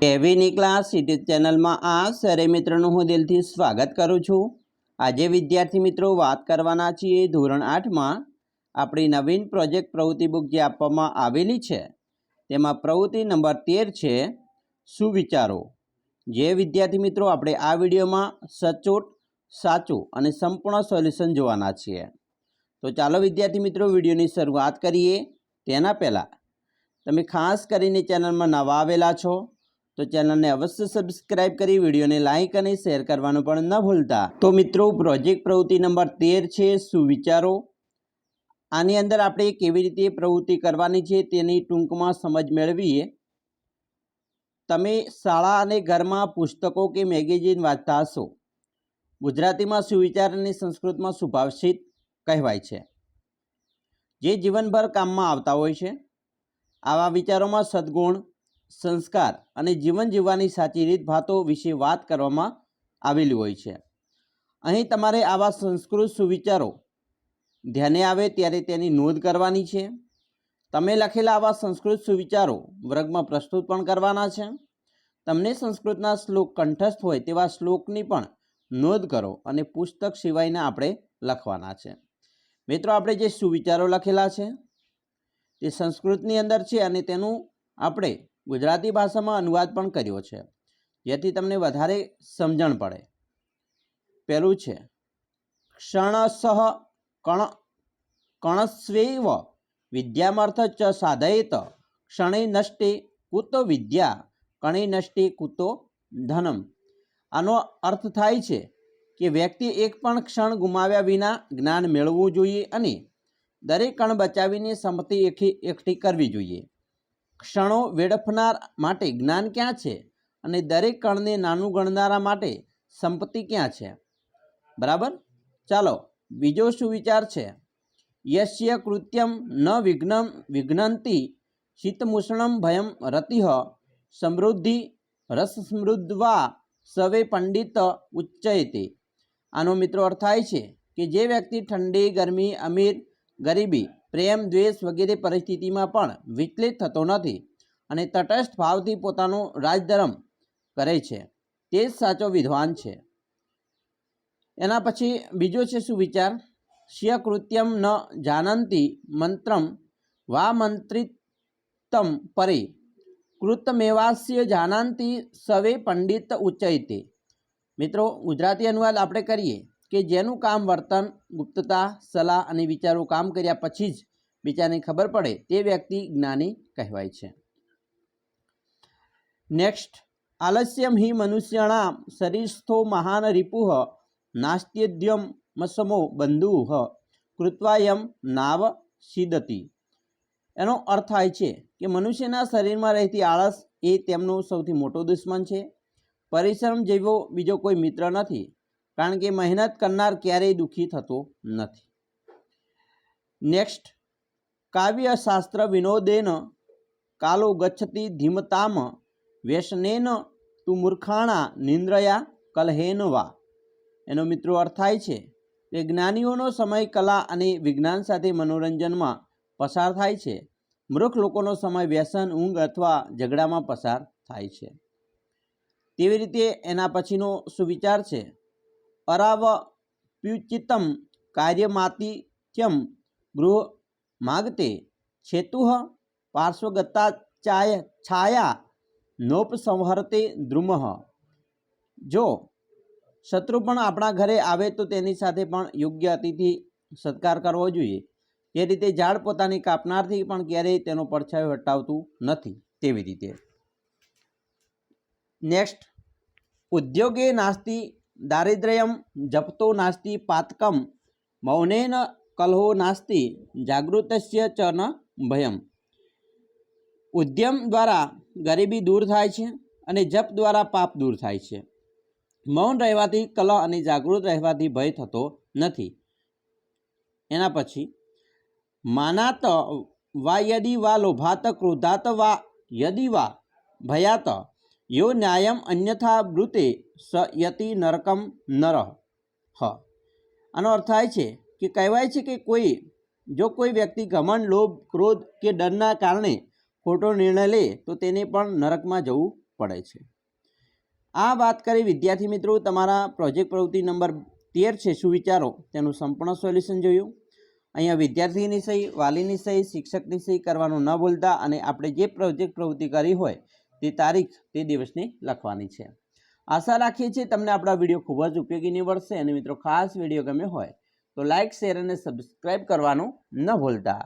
કેવીની class YouTube ચેનલમાં આ સરે મિત્રોનું હું દિલથી સ્વાગત કરું છું. આજે વિદ્યાર્થી મિત્રો વાત કરવાના છીએ ધોરણ આઠમાં. આપણી નવીન પ્રોજેક્ટ પ્રવૃત્તિ બુક જે આપવામાં આવેલી છે, તેમાં પ્રવૃત્તિ નંબર તેર છે સુવિચારો જે વિદ્યાર્થી મિત્રો આપણે આ વિડીયોમાં સચોટ, સાચું અને સંપૂર્ણ સોલ્યુશન જોવાના છીએ. તો ચાલો વિદ્યાર્થી મિત્રો વિડીયોની શરૂઆત કરીએ. તેના પહેલાં, તમે ખાસ કરીને ચેનલમાં નવા આવેલા છો તો ચેનલને અવશ્ય સબસ્ક્રાઇબ કરી, વિડીયોને લાઇક અને શેર કરવાનું પણ ન ભૂલતા. તો મિત્રો, પ્રોજેક્ટ પ્રવૃત્તિ નંબર તેર છે સુવિચારો આની અંદર આપણે કેવી રીતે પ્રવૃત્તિ કરવાની છે તેની ટૂંકમાં સમજ મેળવીએ. તમે શાળા અને ઘરમાં પુસ્તકો કે મેગેઝિન વાંચતા હશો. ગુજરાતીમાં સુવિચાર અને સંસ્કૃતમાં સુભાષિત કહેવાય છે. જે જીવનભર કામમાં આવતા હોય છે. આવા વિચારોમાં સદ્ગુણ સંસ્કાર અને જીવન જીવવાની સાચી રીત ભાતો વિશે વાત કરવામાં આવેલી હોય છે. અહીં તમારે આવા સંસ્કૃત સુવિચારો ધ્યાને આવે ત્યારે તેની નોંધ કરવાની છે. તમે લખેલા આવા સંસ્કૃત સુવિચારો વર્ગમાં પ્રસ્તુત પણ કરવાના છે. તમને સંસ્કૃતના શ્લોક કંઠસ્થ હોય તેવા શ્લોકની પણ નોંધ કરો અને પુસ્તક સિવાયના આપણે લખવાના છે. મિત્રો, આપણે જે સુવિચારો લખેલા છે, તે સંસ્કૃતની અંદર છે અને તેનું આપણે ગુજરાતી ભાષામાં અનુવાદ પણ કર્યો છે. જેથી તમને વધારે સમજણ પડે. પહેલું છે ક્ષણસહ કણ, કણસ્વૈવ વિદ્યામર્થ ચ સાધયેત ક્ષણે નષ્ટે કુતો વિદ્યા, કણે નષ્ટે કુતો ધનમ. આનો અર્થ થાય છે કે વ્યક્તિ એક પણ ક્ષણ ગુમાવ્યા વિના જ્ઞાન મેળવવું જોઈએ અને દરેક કણ બચાવીને સંપત્તિ એકઠી એકઠી કરવી જોઈએ. ક્ષણો વેડફનાર માટે જ્ઞાન ક્યાં છે અને દરેક કણને નાનું ગણનારા માટે સંપત્તિ ક્યાં છે? બરાબર? ચાલો, બીજો શું વિચાર છે? યશ્ય કૃત્યમ ન વિઘ્નમ વિઘ્નંતી શીતમૂષણમ ભયમ રતિહ સમૃદ્ધિ રસ સમૃદ્ધવા સવે પંડિત ઉચ્ચયતે. આનો મિત્રો અર્થ થાય છે કે જે વ્યક્તિ ઠંડી, ગરમી, અમીર, ગરીબી પ્રેમ, દ્વેષ વગેરે પરિસ્થિતિમાં પણ વિચલિત થતો નથી અને તટસ્થ ભાવથી પોતાનો રાજધર્મ કરે છે. તે જ સાચો વિદ્વાન છે. એના પછી બીજો છે સુવિચાર શ્ય કૃત્યમ ન જાનંતી મંત્રમ વા મંત્રિતમ પરે. કૃતમેવાસ્ય જાનંતી સવે પંડિત ઉચ્ચયતે. મિત્રો, ગુજરાતી અનુવાદ આપણે કરીએ. કે જેનું કામ વર્તન, ગુપ્તતા, સલાહ અને વિચારો કામ કર્યા પછી જ બીજાને ખબર પડે તે વ્યક્તિ જ્ઞાની કહેવાય છે. નેક્સ્ટ આલસ્યમ હિ મનુષ્યણામ શરીરસ્થો મહાન રિપુહ, નાસ્ત્યદ્યમ મસમો બંધુઃ કૃત્વાયમ નાવ સિદતી. એનો અર્થ થાય છે કે મનુષ્યના શરીરમાં રહેતી આળસ એ તેમનો સૌથી મોટો દુશ્મન છે. પરિશ્રમ જેવો બીજો કોઈ મિત્ર નથી. કારણ કે મહેનત કરનાર ક્યારેય દુઃખી થતો નથી. નેક્સ્ટ કાવ્યશાસ્ત્ર વિનોદેન કાલો ગચ્છતી ધીમતામ વ્યસનેન તુ મૂર્ખાણા નિંદ્રયા કલહેન વા. એનો મિત્રો અર્થ થાય છે કે જ્ઞાનીઓનો સમય કલા અને વિજ્ઞાન સાથે મનોરંજનમાં પસાર થાય છે. મૃખ લોકોનો સમય વ્યસન, ઊંઘ અથવા ઝઘડામાં પસાર થાય છે. તેવી રીતે એના પછીનો સુવિચાર છે. અરાવ પ્યુચિતમ કાર્યમાતિથ્યમ ગૃહ માગતે છેતુઃ પાર્શ્વગતા ચાય છાયા નોપસંહરતે દ્રુમઃ જો શત્રુ પણ આપણા ઘરે આવે તો તેની સાથે પણ યોગ્ય અતિથિ સત્કાર કરવો જોઈએ। તે રીતે ઝાડ પોતાની કાપનારથી પણ ક્યારેય તેનો પડછાયો હટાવતું નથી તેવી રીતે। નેક્સ્ટ ઉદ્યોગે નાસ્તિ દારિદ્ર્યમ જપતો નાસ્તિ પાતકમ મૌનેન કલહો નાસ્તિ જાગૃતસ્ય ચ ન ભયમ ઉદ્યમ દ્વારા ગરીબી દૂર થાય છે અને જપ દ્વારા પાપ દૂર થાય છે મૌન રહેવાથી કલહ અને જાગૃત રહેવાથી ભય થતો નથી। એના પછી, માનાત વા યદી વા લોભાત ક્રોધાત વા યદી વા ભયાત યો ન્યાયમ અન્યથા બ્રુતે સ યતિ નરકમ નર હ આનો અર્થ થાય છે કે કહેવાય છે કે કોઈ, જો કોઈ વ્યક્તિ ઘમંડ, લોભ, ક્રોધ કે ડરના કારણે ખોટો નિર્ણય લે, તો તેને પણ નરકમાં જવું પડે છે. આ વાત કરી વિદ્યાર્થી મિત્રો, તમારા પ્રોજેક્ટ પ્રવૃત્તિ નંબર તેર છે, શું વિચારો? તેનું સંપૂર્ણ સોલ્યુશન જોયું. અહીંયા વિદ્યાર્થીની સહી, વાલીની સહી, શિક્ષકની સહી કરવાનું ન ભૂલતા અને આપણે જે પ્રોજેક્ટ પ્રવૃત્તિ કરી હોય તે તારીખ તે દિવસની લખવાની છે. આશા રાખીએ છીએ તમને આપણા વીડિયો ખૂબ જ ઉપયોગી નીવડશે અને મિત્રો ખાસ વીડિયો ગમ્યો હોય તો લાઇક શેર અને સબસ્ક્રાઈબ કરવાનું ન ભૂલતા.